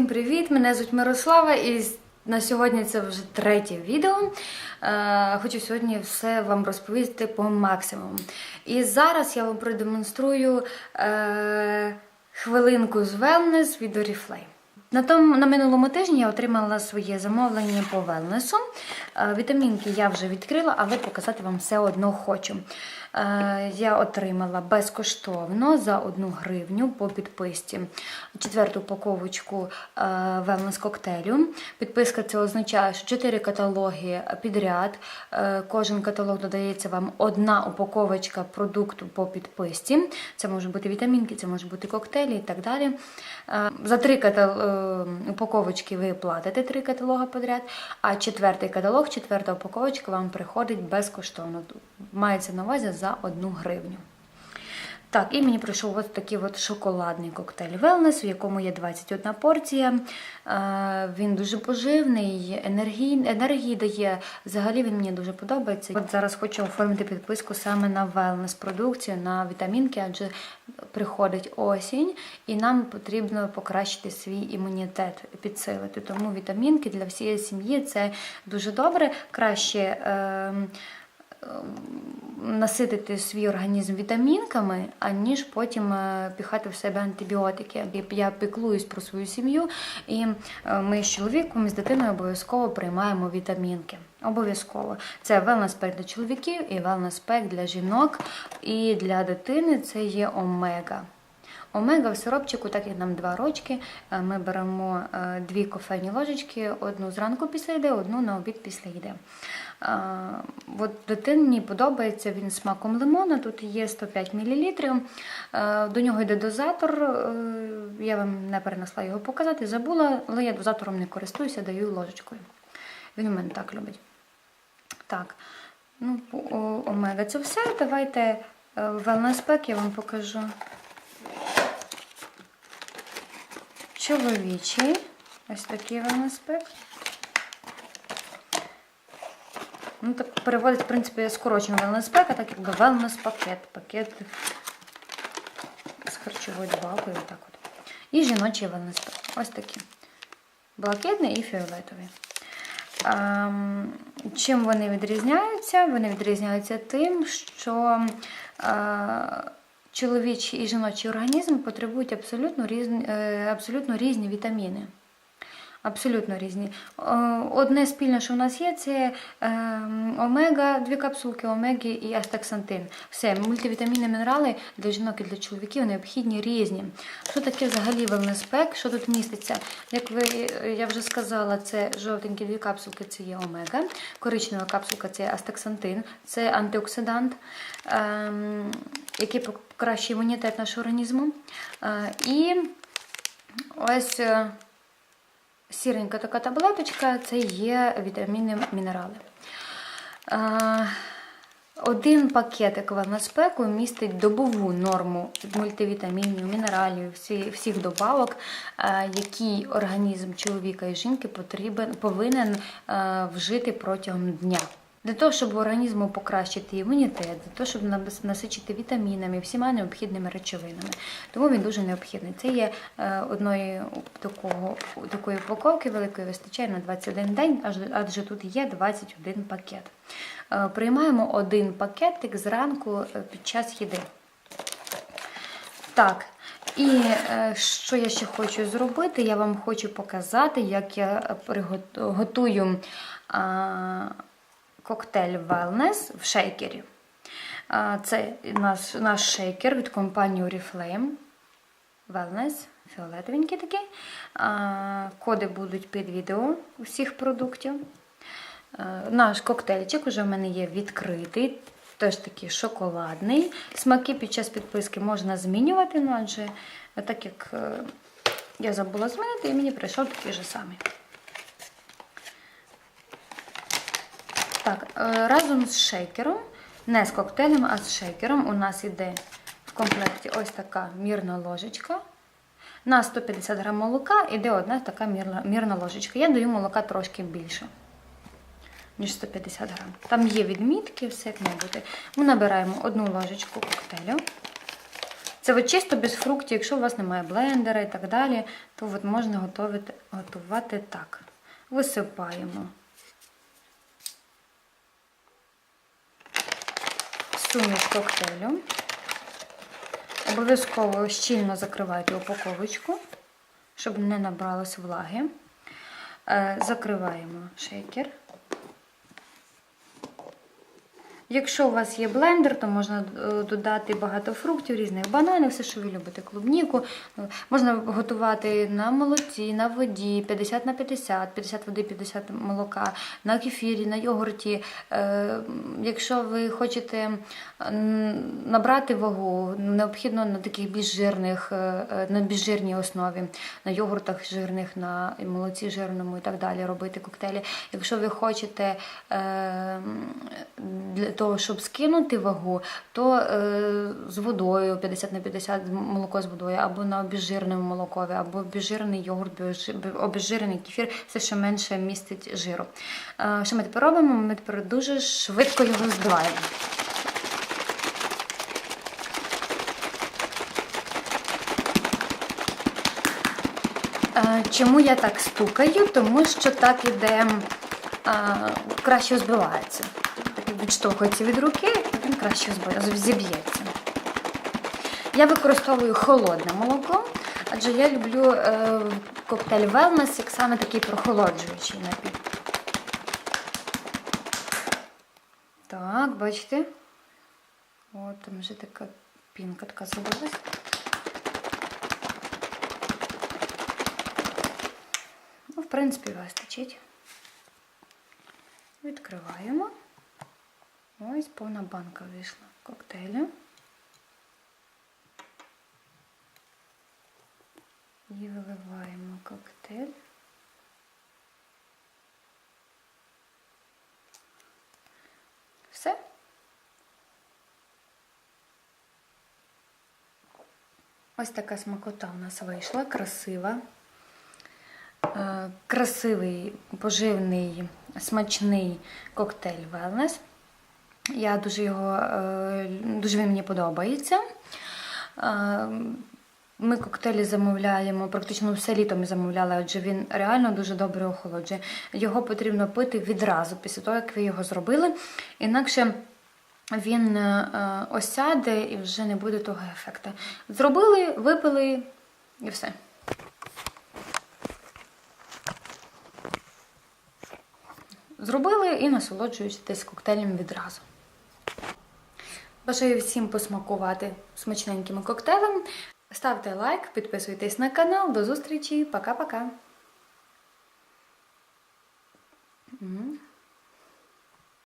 Всім привіт! Мене звуть Мирослава, і на сьогодні це вже третє відео. Е, Хочу сьогодні все вам розповісти по максимуму. І зараз я вам продемонструю е, хвилинку з wellness від Oriflame. На тому на минулому тижні я отримала своє замовлення по велнесу. Е, Вітамінки я вже відкрила, але показати вам все одно хочу. Е, Я отримала безкоштовно за одну гривню по підписці четверту упаковочку велнес коктейлю. Підписка це означає, що 4 каталоги підряд. Е, Кожен каталог додається вам одна упаковочка продукту по підписці. Це можуть бути вітамінки, це можуть бути коктейлі і так далі. За три катал... е, упаковочки ви платите три каталоги підряд, а четвертий каталог, четверта упаковочка вам приходить безкоштовно. Мається на увазі за одну гривню. Так, і мені прийшов ось такий от шоколадний коктейль Wellness, в якому є 21 порція. Е, Він дуже поживний, енергії, енергії дає. Взагалі він мені дуже подобається. От зараз хочу оформити підписку саме на wellness продукцію, на вітамінки, адже приходить осінь, і нам потрібно покращити свій імунітет, підсилити. Тому вітамінки для всієї сім'ї це дуже добре. Краще. Е, наситити свій організм вітамінками, аніж потім е, піхати в себе антибіотики. Я піклуюсь про свою сім'ю, і е, ми з чоловіком і з дитиною обов'язково приймаємо вітамінки. Обов'язково. Це wellness-пек для чоловіків і wellness-пек для жінок. І для дитини це є омега. Омега в сиропчику, так як нам 2 рочки, е, ми беремо дві кофейні ложечки, одну зранку після їди, одну на обід після їди. Е, От дитині подобається він смаком лимона, тут є 105 мл. До нього йде дозатор. е, Я вам не перенесла його показати, забула, але я дозатором не користуюся, даю ложечкою. Він у мене так любить. Так, ну, омега це все. Давайте wellness пек я вам покажу. Чоловічий. Ось такий wellness пек. Ну, так переводить, в принципі, скорочено wellness пек, а так якби wellness пакет. Пакет з харчовою добавкою. Так от. І жіночий wellness пек. Ось такі. Блакитний і фіолетовий. Ем, Чим вони відрізняються? Вони відрізняються тим, що е, чоловічий і жіночий організм потребують абсолютно різні, е, абсолютно різні вітаміни. Абсолютно різні. Е, Одне спільне, що в нас є, це е, омега, дві капсулки омеги і астаксантин. Все, мультивітаміни, мінерали для жінок і для чоловіків необхідні різні. Що таке взагалі велнеспек? Що тут міститься? Як ви, я вже сказала, це жовтенькі дві капсулки це є омега, коричнева капсулка це астаксантин, це антиоксидант, ем, який покращує імунітет нашого організму. Е, і ось. Сіренька така таблеточка це є вітаміни, мінерали. Один пакетик ваноспеку містить добову норму мультивітамінів, мінералів, всі, всіх добавок, які організм чоловіка і жінки повинен вжити протягом дня. Для того, щоб організму покращити імунітет, для того, щоб насичити вітамінами, всіма необхідними речовинами. Тому він дуже необхідний. Це є е, одної такого, такої упаковки великої вистачає на 21 день, адже тут є 21 пакет. Е, Приймаємо один пакетик зранку е, під час їди. Так, і що я ще хочу зробити? Я вам хочу показати, як я готую коктейль Wellness в шейкері. Це наш, наш шейкер від компанії Oriflame. Wellness, фіолетовенький такий. Коди будуть під відео усіх продуктів. Наш коктейльчик уже в мене є відкритий, теж такий шоколадний. Смаки під час підписки можна змінювати, ну адже так як е, я забула змінити, і мені прийшов такий же самий. Так, е, разом з шейкером, не з коктейлем, а з шейкером у нас йде в комплекті ось така мірна ложечка. На 150 грам молока йде одна така мірна, мірна ложечка. Я даю молока трошки більше, ніж 150 грам. Там є відмітки, все як має бути. Ми набираємо одну ложечку коктейлю. Це от чисто без фруктів, якщо у вас немає блендера і так далі, то от можна готувати, готувати так. Висипаємо суміш коктейлю. Обов'язково щільно закривайте упаковочку, щоб не набралось влаги. Е, Закриваємо шейкер. Якщо у вас є блендер, то можна е, додати багато фруктів, різних бананів, все, що ви любите, клубніку. Е, Можна готувати на молоці, на воді, 50 на 50, 50 води, 50 молока, на кефірі, на йогурті. Е, Якщо ви хочете набрати вагу, необхідно на таких більш жирних, на більш жирній основі, на йогуртах жирних, на молоці жирному і так далі робити коктейлі. Якщо ви хочете того, щоб скинути вагу, то е, з водою 50 на 50 молоко з водою, або на обезжиреному молокові, або обезжирений йогурт, безжи- обезжирений кефір, все, що менше містить жиру. Е, що ми тепер робимо? Ми тепер дуже швидко його збиваємо. Е, Чому я так стукаю? Тому що так іде е, краще збивається. Відштовхується від руки, він краще зіб'ється. Я використовую холодне молоко, адже я люблю е, коктейль Wellness як саме такий прохолоджуючий напій. Так, бачите? От там вже така пінка така з'явилась. Ну, в принципі, вистачить. Відкриваємо. Ось повна банка вийшла коктейлю. І виливаємо коктейль. Все. Ось така смакота у нас вийшла, красива. Е, Красивий, поживний, смачний коктейль Wellness. Я дуже його е, дуже він мені подобається. Е, Ми коктейлі замовляємо, практично все літо ми замовляли, адже він реально дуже добре охолоджує. Його потрібно пити відразу після того, як ви його зробили. Інакше він е, осяде і вже не буде того ефекту. Зробили, випили і все. зробили і насолоджуєтесь коктейлем відразу. Бажаю всім посмакувати смачненьким коктейлем. Ставте лайк, підписуйтесь на канал. До зустрічі. Пока-пока!